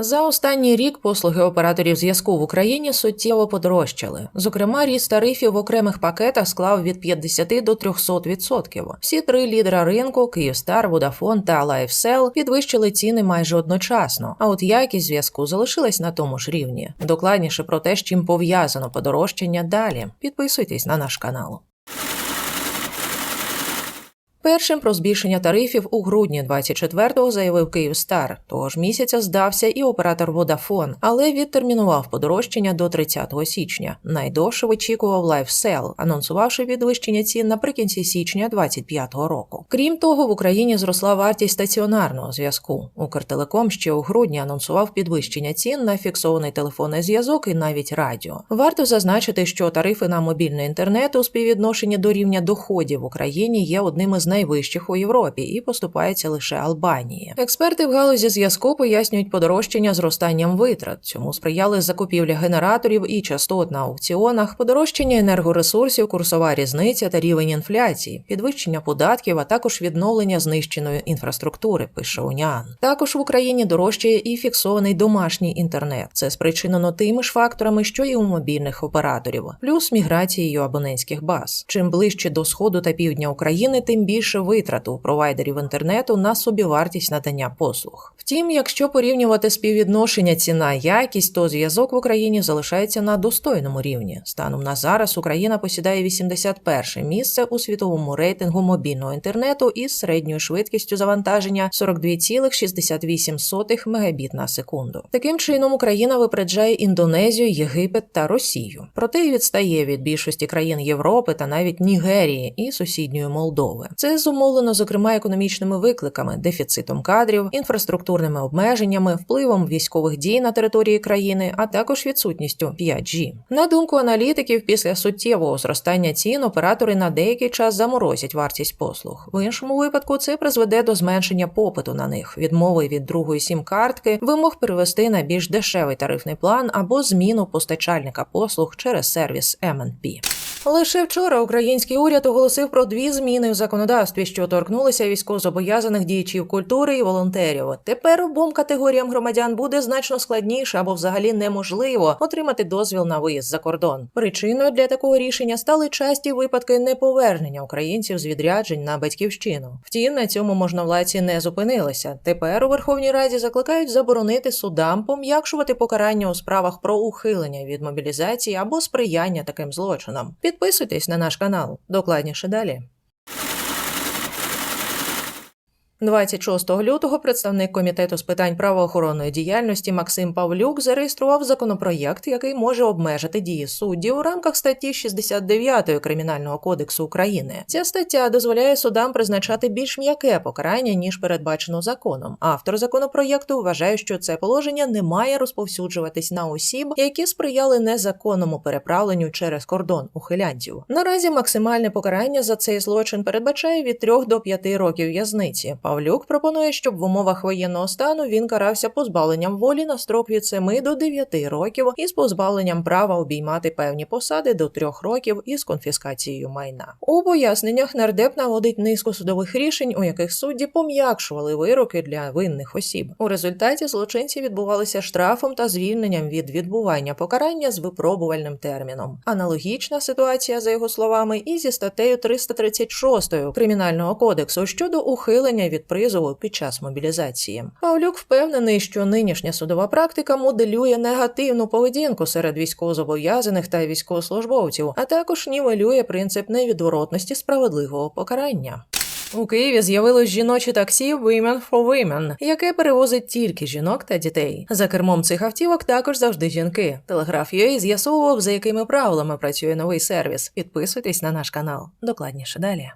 За останній рік послуги операторів зв'язку в Україні суттєво подорожчали. Зокрема, ріст тарифів в окремих пакетах склав від 50 до 300 відсотків. Всі три лідера ринку Київстар, Vodafone та LifeSell підвищили ціни майже одночасно. А от якість зв'язку залишилась на тому ж рівні. Докладніше про те, з чим пов'язано подорожчання далі. Підписуйтесь на наш канал. Першим про збільшення тарифів у грудні 24-го заявив Київстар. Того ж місяця здався і оператор Vodafone, але відтермінував подорожчання до 30 січня. Найдовше вичікував LifeSell, анонсувавши підвищення цін наприкінці січня 25-го року. Крім того, в Україні зросла вартість стаціонарного зв'язку. Укртелеком ще у грудні анонсував підвищення цін на фіксований телефонний зв'язок і навіть радіо. Варто зазначити, що тарифи на мобільний інтернет у співвідношенні до рівня доходів в Україні є одним із найвищих у Європі і поступається лише Албанії. Експерти в галузі зв'язку пояснюють подорожчання зростанням витрат. Цьому сприяли закупівля генераторів і частот на аукціонах, подорожчання енергоресурсів, курсова різниця та рівень інфляції, підвищення податків, а також відновлення знищеної інфраструктури. Пише Уніан. Також в Україні дорожчає і фіксований домашній інтернет. Це спричинено тими ж факторами, що і у мобільних операторів, плюс міграцією абонентських баз. Чим ближче до сходу та півдня України, тим більше витрат у провайдерів інтернету на собівартість надання послуг. Втім, якщо порівнювати співвідношення ціна якість, то зв'язок в Україні залишається на достойному рівні. Станом на зараз Україна посідає 81 місце у світовому рейтингу мобільного інтернету із середньою швидкістю завантаження 42,68 мегабіт на секунду. Таким чином Україна випереджає Індонезію, Єгипет та Росію. Проте й відстає від більшості країн Європи та навіть Нігерії і сусідньої Молдови. Це зумовлено зокрема економічними викликами, дефіцитом кадрів, інфраструктурними обмеженнями, впливом військових дій на території країни, а також відсутністю 5G. На думку аналітиків, після суттєвого зростання цін оператори на деякий час заморозять вартість послуг. В іншому випадку це призведе до зменшення попиту на них, відмови від другої сім-картки, вимог перевести на більш дешевий тарифний план або зміну постачальника послуг через сервіс MNP. Лише вчора український уряд оголосив про дві зміни в законодавстві, що торкнулися військовозобов'язаних діячів культури і волонтерів. Тепер обом категоріям громадян буде значно складніше або взагалі неможливо отримати дозвіл на виїзд за кордон. Причиною для такого рішення стали часті випадки неповернення українців з відряджень на батьківщину. Втім, на цьому можновладці не зупинилися. Тепер у Верховній Раді закликають заборонити судам пом'якшувати покарання у справах про ухилення від мобілізації або сприяння таким злочинам. Підписуйтесь на наш канал. Докладніше далі. 26 лютого представник комітету з питань правоохоронної діяльності Максим Павлюк зареєстрував законопроєкт, який може обмежити дії суддів у рамках статті 69 Кримінального кодексу України. Ця стаття дозволяє судам призначати більш м'яке покарання ніж передбачено законом. Автор законопроєкту вважає, що це положення не має розповсюджуватись на осіб, які сприяли незаконному переправленню через кордон ухилянців. Наразі максимальне покарання за цей злочин передбачає від 3 до 5 років в'язниці. Павлюк пропонує, щоб в умовах воєнного стану він карався позбавленням волі на строк від 7 до 9 років із позбавленням права обіймати певні посади до 3 років із конфіскацією майна. У поясненнях нардеп наводить низку судових рішень, у яких судді пом'якшували вироки для винних осіб. У результаті злочинці відбувалися штрафом та звільненням від відбування покарання з випробувальним терміном. Аналогічна ситуація, за його словами, і зі статтею 336 кримінального кодексу щодо ухилення від призову під час мобілізації. Павлюк впевнений, що нинішня судова практика моделює негативну поведінку серед військовозобов'язаних та військовослужбовців, а також нівелює принцип невідворотності справедливого покарання. У Києві з'явилось жіноче таксі Women for Women, яке перевозить тільки жінок та дітей. За кермом цих автівок також завжди жінки. Телеграф UA з'ясовував, за якими правилами працює новий сервіс. Підписуйтесь на наш канал. Докладніше далі.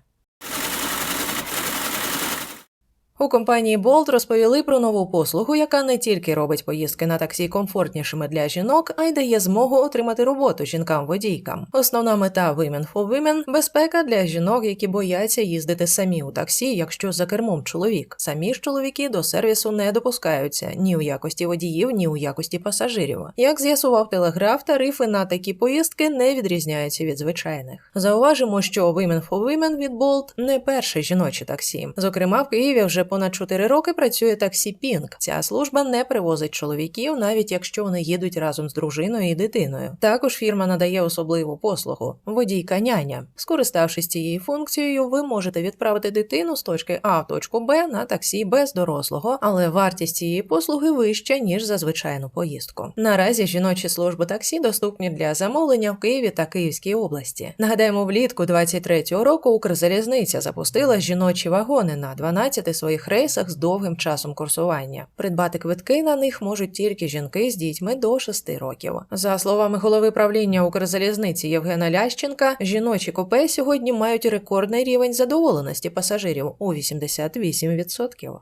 У компанії Bolt розповіли про нову послугу, яка не тільки робить поїздки на таксі комфортнішими для жінок, а й дає змогу отримати роботу жінкам-водійкам. Основна мета Women for Women – безпека для жінок, які бояться їздити самі у таксі, якщо за кермом чоловік. Самі ж чоловіки до сервісу не допускаються ні у якості водіїв, ні у якості пасажирів. Як з'ясував телеграф, тарифи на такі поїздки не відрізняються від звичайних. Зауважимо, що Women for Women від Bolt не перше жіноче таксі. Зокрема, в Києві вже понад 4 роки працює таксі Пінк. Ця служба не привозить чоловіків, навіть якщо вони їдуть разом з дружиною і дитиною. Також фірма надає особливу послугу водійка няня. Скориставшись цією функцією, ви можете відправити дитину з точки А в точку Б на таксі без дорослого, але вартість цієї послуги вища ніж за звичайну поїздку. Наразі жіночі служби таксі доступні для замовлення в Києві та Київській області. Нагадаємо, влітку 23-го року Укрзалізниця запустила жіночі вагони на 12 своїх рейсах з довгим часом курсування. Придбати квитки на них можуть тільки жінки з дітьми до 6 років. За словами голови правління Укрзалізниці Євгена Лященка, жіночі купе сьогодні мають рекордний рівень задоволеності пасажирів у 88%.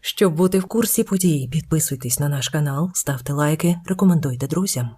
Щоб бути в курсі подій, підписуйтесь на наш канал, ставте лайки, рекомендуйте друзям.